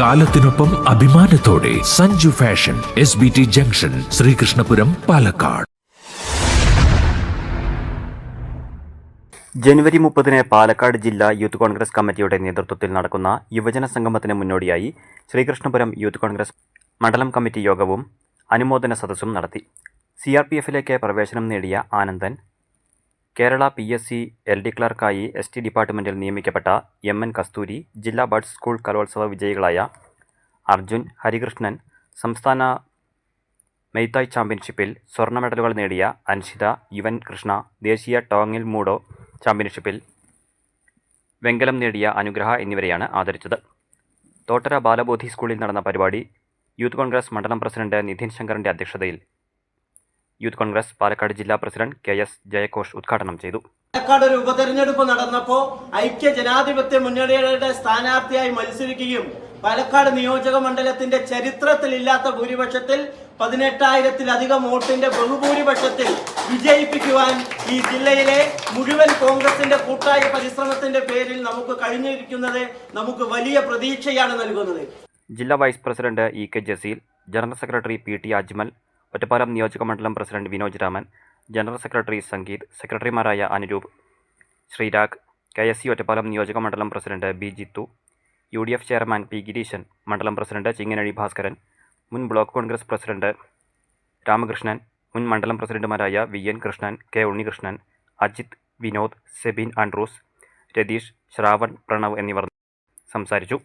കാലത്തിനൊപ്പം അഭിമാനത്തോടെ Sanju fashion S B T junction Sreekrishnapuram Palakkad. ജനുവരി മുപ്പതിന് പാലക്കാട് ജില്ലാ യൂത്ത് കോൺഗ്രസ് കമ്മിറ്റിയുടെ നേതൃത്വത്തിൽ നടക്കുന്ന യുവജന സംഗമത്തിന് മുന്നോടിയായി ശ്രീകൃഷ്ണപുരം യൂത്ത് കോൺഗ്രസ് മണ്ഡലം കമ്മിറ്റി യോഗവും അനുമോദന സദസ്സും നടത്തി. സി ആർ പി എഫിലേക്ക് പ്രവേശനം നേടിയ Anandan Kerala P S C L D ക്ലർക്കായി S T ഡിപ്പാർട്ട്മെന്റിൽ നിയമിക്കപ്പെട്ട എം എൻ കസ്തൂരി ജില്ലാ ബഡ്സ് സ്കൂൾ കലോത്സവ വിജയികളായ അർജുൻ ഹരികൃഷ്ണൻ സംസ്ഥാന മെയ്തായ് ചാമ്പ്യൻഷിപ്പിൽ സ്വർണ മെഡലുകൾ നേടിയ അൻഷിത യുവൻ കൃഷ്ണ ദേശീയ ടോങ്ങിൽ മൂഡോ ചാമ്പ്യൻഷിപ്പിൽ വെങ്കലം നേടിയ അനുഗ്രഹ എന്നിവരെയാണ് ആദരിച്ചത്. തോട്ടര ബാലബോധി സ്കൂളിൽ നടന്ന പരിപാടി യൂത്ത് കോൺഗ്രസ് മണ്ഡലം പ്രസിഡന്റ് നിധിൻ ശങ്കറിന്റെ അധ്യക്ഷതയിൽ യൂത്ത് കോൺഗ്രസ് പാലക്കാട് ജില്ലാ പ്രസിഡന്റ് കെ എസ് ജയഘോഷ് ഉദ്ഘാടനം ചെയ്തു. പാലക്കാട് ഒരു ഉപതെരഞ്ഞെടുപ്പ് നടന്നപ്പോ ഐക്യ ജനാധിപത്യ മുന്നണിയുടെ സ്ഥാനാർത്ഥിയായി മത്സരിക്കുകയും പാലക്കാട് നിയോജക മണ്ഡലത്തിന്റെ ചരിത്രത്തിലില്ലാത്ത ഭൂരിപക്ഷത്തിൽ പതിനെട്ടായിരത്തിലധികം വോട്ടിന്റെ ബഹുഭൂരിപക്ഷത്തിൽ വിജയിപ്പിക്കുവാൻ ഈ ജില്ലയിലെ മുഴുവൻ കോൺഗ്രസിന്റെ കൂട്ടായ പരിശ്രമത്തിന്റെ പേരിൽ നമുക്ക് കഴിഞ്ഞിരിക്കുന്നത് നമുക്ക് വലിയ പ്രതീക്ഷയാണ് നൽകുന്നത്. ജില്ലാ vice president E K Jaseel general secretary P T Ajmal Ottapalam നിയോജക മണ്ഡലം president Vinoj Raman general secretary Sangeeth സെക്രട്ടറിമാരായ Anuroop Sreerag K S C Ottapalam നിയോജക മണ്ഡലം president B Jithu U D F chairman P Gireesan മണ്ഡലം president ചിങ്ങനഴി Bhaskaran മുൻ block Congress president Ramakrishnan മുൻ മണ്ഡലം പ്രസിഡന്റുമാരായ V N Krishnan K Unnikrishnan Ajith Vinod Sebin Andrews Ratheesh Shravan Pranav എന്നിവർ സംസാരിച്ചു.